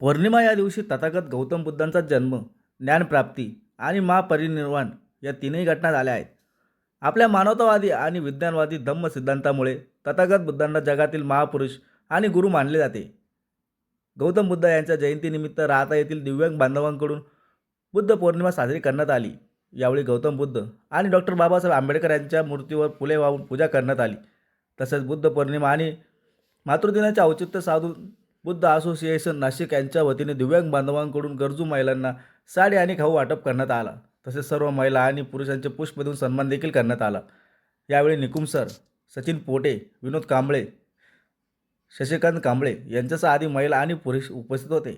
पौर्णिमा या दिवशी तथागत गौतम बुद्धांचा जन्म ज्ञानप्राप्ती आणि महापरिनिर्वाण या तीनही घटना झाल्या आहेत. आपल्या मानवतावादी आणि विज्ञानवादी धम्म सिद्धांतामुळे तथागत बुद्धांना जगातील महापुरुष आणि गुरु मानले जाते. गौतम बुद्ध यांच्या जयंतीनिमित्त राहता येथील दिव्यांग बांधवांकडून बुद्ध पौर्णिमा साजरी करण्यात आली. यावेळी गौतम बुद्ध आणि डॉक्टर बाबासाहेब आंबेडकर यांच्या मूर्तीवर फुले वाहून पूजा करण्यात आली. तसेच बुद्ध पौर्णिमा आणि मातृदिनाचे औचित्य साधून बुद्ध असोसिएशन नाशिक यांच्या वतीने दिव्यांग बांधवांकडून गरजू महिलांना साडी आणि खाऊ वाटप करण्यात आला. तसेच सर्व महिला आणि पुरुषांचे पुष्प देऊन सन्मान देखील करण्यात आला. यावेळी निकुम सर सचिन पोटे विनोद कांबळे शशिकांत कांबळे यांच्यासह आधी महिला आणि पुरुष उपस्थित होते.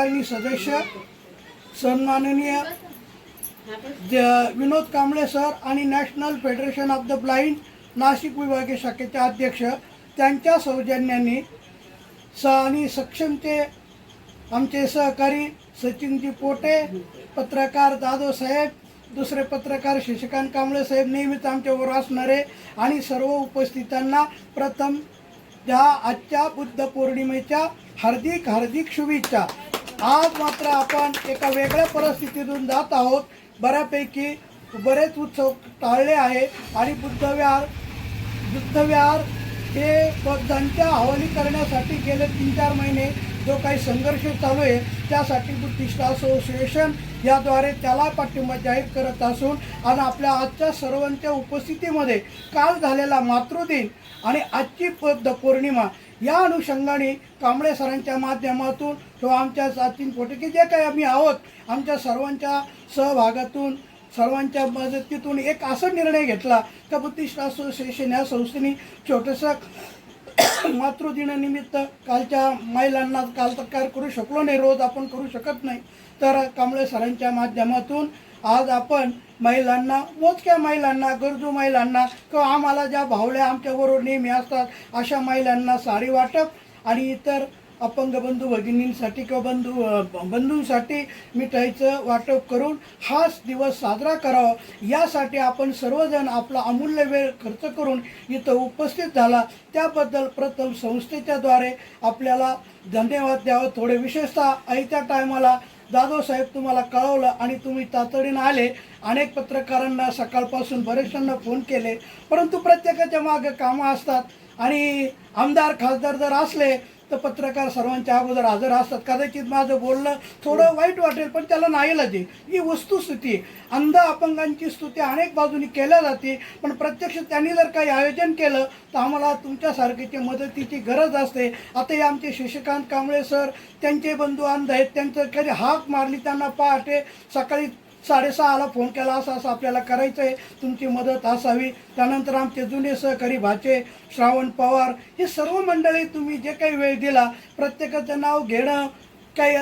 कार्यकारिणी सदस्य सन्माननीय विनोद कांबळे सर आणि National Federation of the Blind Nashik विभागीय शाखेचे अध्यक्ष त्यांच्या सौजन्याने स आणि सक्षमचे आमचे सहकारी सचिनजी पोटे पत्रकार दादो साहेब दुसरे पत्रकार शशिकांत कांबळे साहेब नेहमीच आमच्यावर असणारे आणि सर्व उपस्थितांना प्रथम त्या आजच्या बुद्ध पौर्णिमेच्या हार्दिक हार्दिक शुभेच्छा. आज मात्र आपण एका वेगळ्या परिस्थितीतून जात आहोत. बऱ्यापैकी बरेच उत्सव टाळले आहे आणि बुद्धविहार बुद्धविहार हे बौद्धांच्या हवाली करण्यासाठी गेले तीन चार महिने जो काही संघर्ष चालू आहे त्यासाठी बुद्धिस्ट असोसिएशन याद्वारे त्याला पाठिंबा जाहीर करत असून आणि आपल्या आजच्या सर्वांच्या उपस्थितीमध्ये काल झालेला मातृदिन आणि आजची बुद्ध पौर्णिमा या अनुषंगाने कांबळे सरांच्या माध्यमातून किंवा आमच्या सातीन पोटे जे काही आम्ही आहोत आमच्या सर्वांच्या सहभागातून सर्वांच्या मदतीतून एक असा निर्णय घेतला. का बुद्धिस्ट असोसिएशन या संस्थेने छोटंसं मातृदिनानिमित्त कालच्या महिलांना काल तक्रार करू शकलो नाही रोज आपण करू शकत नाही. तर कांबळे सरांच्या माध्यमातून आज आपण महिलांना मोजक्या महिलांना गरजू महिलांना किंवा आम्हाला ज्या भावल्या आमच्याबरोबर नेहमी असतात अशा महिलांना साडी वाटप आणि इतर अपंग बंधू भगिनींसाठी किंवा बंधू बंधूंसाठी मिठाईचं वाटप करून हाच दिवस साजरा करावा. यासाठी आपण सर्वजण आपला अमूल्य वेळ खर्च करून इथं उपस्थित झाला. त्याबद्दल प्रथम संस्थेच्याद्वारे आपल्याला धन्यवाद द्यावं. थोडे विशेषतः आईच्या टायमाला दादो साहेब तुम्हाला कळवलं आणि तुम्ही तातडीनं आले. अनेक पत्रकारांना सकाळपासून बरेचशांना फोन केले. परंतु प्रत्येकाच्या मागे कामं असतात. आणि आमदार खासदार जर असले तर पत्रकार सर्वांच्या अगोदर हजर असतात. कदाचित माझं बोलणं थोडं वाईट वाटेल पण त्याला नाही लाजे. ही वस्तुस्थिती. अंध अपंगांची स्तुती अनेक बाजूनी केल्या जाते पण प्रत्यक्ष त्यांनी जर काही आयोजन केलं तर आम्हाला तुमच्यासारखीची मदतीची गरज असते. आता हे आमचे शशिकांत कांबळे सर त्यांचे बंधू अंध आहेत त्यांचं कधी हाक मारली त्यांना पहाटे सकाळी साडेसहाला फोन केला असं असं आपल्याला करायचं आहे तुमची मदत असावी. त्यानंतर आमचे जुने सहकारी भाचे श्रावण पवार हे सर्व मंडळी तुम्ही जे काही वेळ दिला प्रत्येकाचं नाव घेणं काही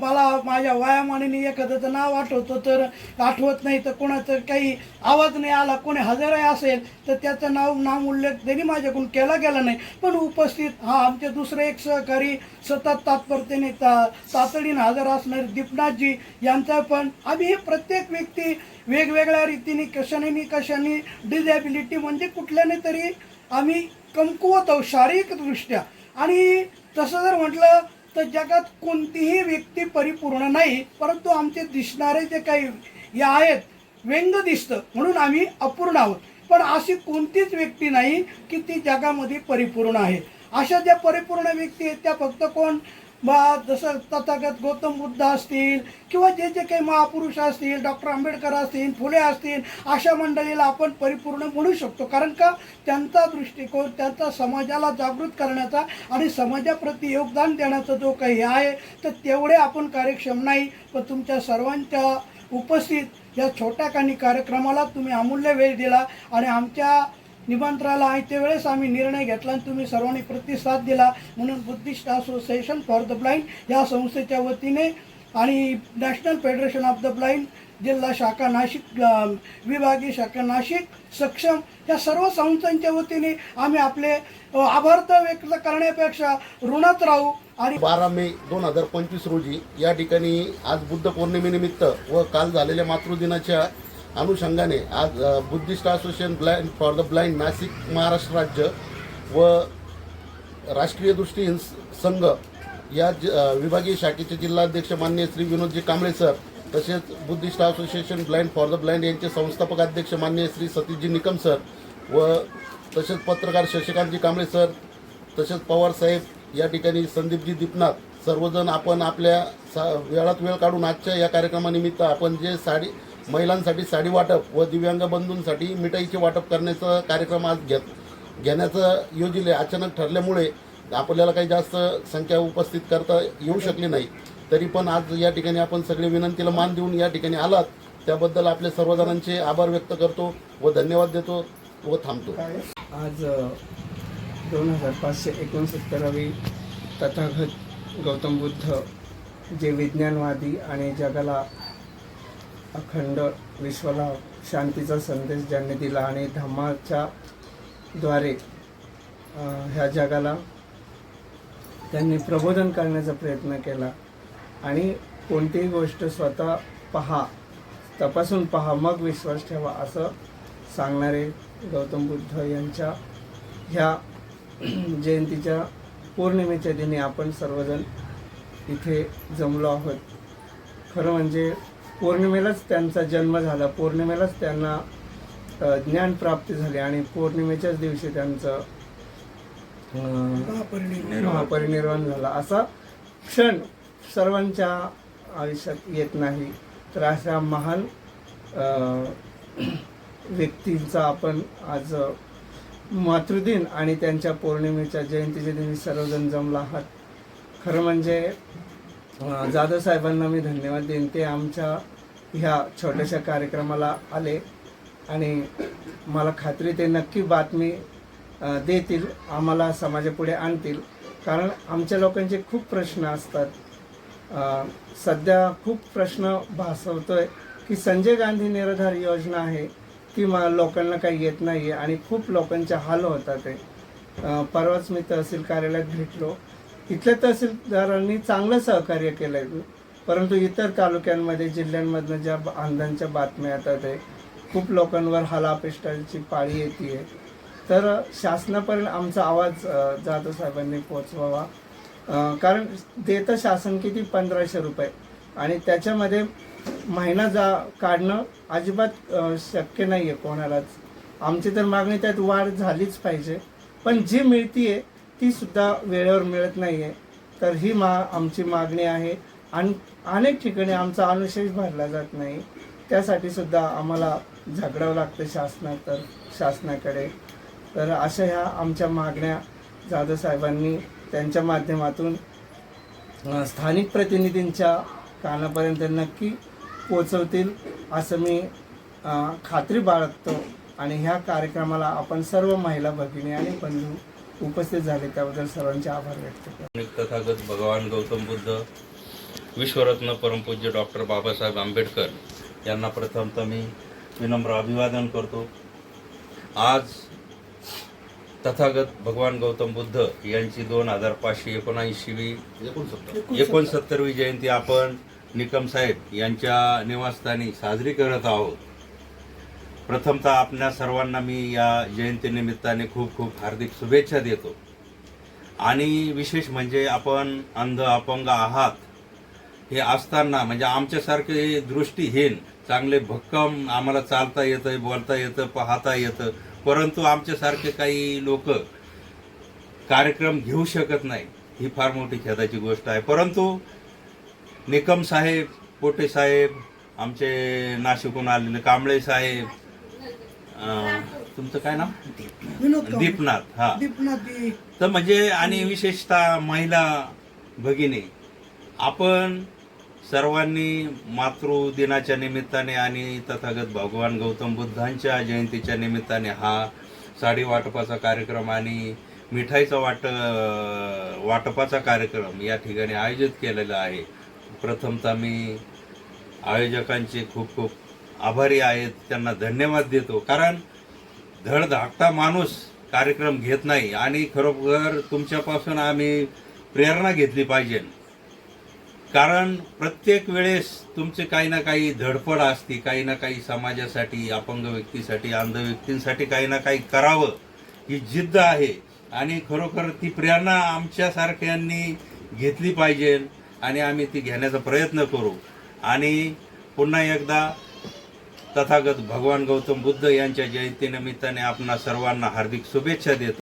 मला माझ्या वयामानाने एखाद्याचं नाव आठवतं तर आठवत नाही तर कोणाचं काही आवाज नाही आला कोणी हजरही असेल तर त्याचं नाव नाम उल्लेख त्यांनी माझ्याकडून केला गेला नाही. पण उपस्थित हा आमचे दुसरे एक सहकारी सतत तात्परतेने ता तातडीने हजर असणारे दीपनाथजी यांचा पण आम्ही हे प्रत्येक व्यक्ती वेगवेगळ्या रीतीने कशाने कशाने डिझॅबिलिटी म्हणजे कुठल्याने तरी आम्ही कमकुवत आहोत शारीरिकदृष्ट्या. आणि तसं जर म्हटलं तर जगात कोणतीही व्यक्ती परिपूर्ण नाही परंतु आमचे दिसणारे जे काही हे आहेत व्यंग दिसतं म्हणून आम्ही अपूर्ण आहोत. पण अशी कोणतीच व्यक्ती नाही की ती जगामध्ये परिपूर्ण आहे. अशा ज्या परिपूर्ण व्यक्ती आहेत त्या फक्त कोण? बा जसं तथागत गौतम बुद्ध असतील किंवा जे जे काही महापुरुष असतील डॉक्टर आंबेडकर असतील फुले असतील अशा मंडळीला आपण परिपूर्ण म्हणू शकतो. कारण का? त्यांचा दृष्टिकोन त्यांचा समाजाला जागृत करण्याचा आणि समाजाप्रती योगदान देण्याचा जो काही आहे तर तेवढे आपण कार्यक्षम नाही. पण तुमच्या सर्वांच्या उपस्थित या छोट्या काही कार्यक्रमाला तुम्ही अमूल्य वेळ दिला आणि आमच्या निमंत्राला आहे त्यावेळेस आम्ही निर्णय घेतला आणि तुम्ही सर्वांनी प्रतिसाद दिला. म्हणून Buddhist Association for the Blind या संस्थेच्या वतीने आणि National Federation of the Blind जिल्हा शाखा नाशिक विभागीय शाखा नाशिक सक्षम या सर्व संस्थांच्या वतीने आम्ही आपले आभार तर व्यक्त करण्यापेक्षा ऋणात राहू आणि बारा मे दोन हजार पंचवीस रोजी या ठिकाणी आज बुद्ध पौर्णिमेनिमित्त व काल झालेल्या मातृदिनाच्या अनुषंगाने आज Buddhist Association Blind for the Blind Nashik Maharashtra राज्य व राष्ट्रीय दृष्टीहीन संघ या ज- विभागीय शाखेचे जिल्हाध्यक्ष मान्य श्री विनोदजी कांबळे सर तसेच Buddhist Association Blind for the Blind यांचे संस्थापक अध्यक्ष मान्य श्री सतीशजी निकम सर व तसेच पत्रकार शशिकांतजी कांबळे सर तसेच पवार साहेब या ठिकाणी संदीपजी दीपनाथ सर्वजण आपण आपल्या सा वेळात वेळ काढून आजच्या या कार्यक्रमानिमित्त आपण जे साडी महिलांसाठी साडी वाटप व दिव्यांग बंधूंसाठी मिठाईचे वाटप करण्याचा कार्यक्रम आज घेत घेण्याचं योजिले अचानक ठरल्यामुळे आपल्याला काही जास्त संख्या उपस्थित करता येऊ शकली नाही. तरी पण आज या ठिकाणी आपण सगळे विनंतीला मान देऊन या ठिकाणी आलात. त्याबद्दल आपले सर्वजणांचे आभार व्यक्त करतो व धन्यवाद देतो व थांबतो. आज दोन हजार पाचशे एकोणसत्तरावी तथागत गौतम बुद्ध जे विज्ञानवादी आणि जगाला अखंड विश्वाला शांतीचा संदेश ज्यांनी दिला आणि धम्माच्या द्वारे ह्या जगाला त्यांनी प्रबोधन करण्याचा प्रयत्न केला. आणि कोणतीही गोष्ट स्वतः पहा तपासून पहा मग विश्वास ठेवा असं सांगणारे गौतम बुद्ध यांच्या ह्या जयंतीच्या पौर्णिमेच्या दिनी आपण सर्वजण इथे जमलो आहोत. खरं म्हणजे पौर्णिमेलाच त्यांचा जन्म झाला. पौर्णिमेलाच त्यांना अ, ज्ञानप्राप्ती झाली आणि पौर्णिमेच्याच दिवशी त्यांचं महापरिनिर्वाण. झाला. असा क्षण सर्वांच्या आयुष्यात येत नाही. तर अशा महान व्यक्तींचा आपण आज मातृदिन आणि त्यांच्या पौर्णिमेच्या जयंतीच्या दिनी सर्वजण जमला आहात. खरं म्हणजे जाधव साहेबांना मी धन्यवाद देईन. ते आमच्या ह्या छोट्याशा कार्यक्रमाला आले आणि मला खात्री ते नक्की बातमी देतील आम्हाला समाजापुढे आणतील. कारण आमच्या लोकांचे खूप प्रश्न असतात. सध्या खूप प्रश्न भासवतो आहे की संजय गांधी निराधार योजना आहे ती मा लोकांना काही येत नाही आहे आणि खूप लोकांचे हाल होतात आहे परवाच मी तहसील कार्यालयात भेटलो. इथल्या तहसीलदारांनी चांगलं सहकार्य केलं आहे परंतु इतर तालुक्यांमध्ये जिल्ह्यांमधनं ज्या ब- अंधांच्या बातम्या येतात आहे खूप लोकांवर हलापिष्टाची पाळी येते आहे तर शासनापर्यंत आमचा आवाज जाधव साहेबांनी पोचवावा कारण देतं शासन किती? पंधराशे रुपये. आणि त्याच्यामध्ये महिना जा काढणं अजिबात शक्य नाही आहे कोणालाच. आमची तर मागणी त्यात वाढ झालीच पाहिजे. पण जी मिळती आहे तीसुद्धा वेळेवर मिळत नाही आहे तर ही मा आमची मागणी आहे. आणि अनेक ठिकाणी आमचा अनुशेष भरला जात नाही. त्यासाठी सुद्धा आम्हाला झगडावं लागतं शासना तर शासनाकडे. तर अशा ह्या आमच्या मागण्या जाधव साहेबांनी त्यांच्या माध्यमातून स्थानिक प्रतिनिधींच्या कानापर्यंत नक्की पोचवतील असं मी खात्री बाळगतो. आणि ह्या कार्यक्रमाला आपण सर्व महिला भगिनी आणि बंधू उपस्थित झाले त्याबद्दल सर्वांचे आभार व्यक्त करतो. तथागत भगवान गौतम बुद्ध विश्वरत्न परमपूज्य डॉक्टर बाबासाहेब आंबेडकर यांना प्रथमतः मी विनम्र अभिवादन करतो. आज तथागत भगवान गौतम बुद्ध यांची दोन हजार पाचशे एकोणऐंशीवी एकोणसत्तरवी जयंती आपण निकम साहेब यांच्या निवासस्थानी साजरी करत आहोत. प्रथमतः आपल्या सर्वांना मी या जयंतीनिमित्ताने खूप खूप हार्दिक शुभेच्छा देतो. आणि विशेष म्हणजे आपण अंध अपंग आहात. हे असताना म्हणजे आमच्यासारखे दृष्टीहीन चांगले भक्कम आम्हाला चालता येतं बोलता येतं पाहता येतं. परंतु आमच्यासारखे काही लोक कार्यक्रम घेऊ शकत नाही. ही फार मोठी खेदाची गोष्ट आहे. परंतु निकम साहेब पोटे साहेब आमचे नाशिकहून आलेले कांबळे साहेब तुमचं काय नाव. दीपनाथ हा. दीपनाथ तर म्हणजे आणि विशेषतः महिला भगिनी आपण सर्वांनी मातृदिनाच्या निमित्ताने आणि तथागत भगवान गौतम बुद्धांच्या जयंतीच्या निमित्ताने हा साडी वाटपाचा कार्यक्रम आणि मिठाईचा वाट वाटपाचा कार्यक्रम या ठिकाणी आयोजित केलेला आहे. प्रथमतः मी आयोजकांचे खूप खूप आभारी आहेत त्यांना धन्यवाद देतो. कारण धडधाकटा माणूस कार्यक्रम घेत नाही आणि खरोखर तुमच्यापासून आम्ही प्रेरणा घेतली पाहिजे. कारण प्रत्येक वेळेस तुमचे काही ना काही धडपड असते काही ना काही समाजासाठी अपंग व्यक्तीसाठी अंध व्यक्तींसाठी काही ना काही करावं ही जिद्द आहे. आणि खरोखर ती प्रेरणा आमच्यासारख्यांनी घेतली पाहिजे आणि आम्ही ती घेण्याचा प्रयत्न करू. आणि पुन्हा एकदा तथागत भगवान गौतम बुद्ध यांच्या जयंतीनिमित्ताने आपणा सर्वांना हार्दिक शुभेच्छा देतो.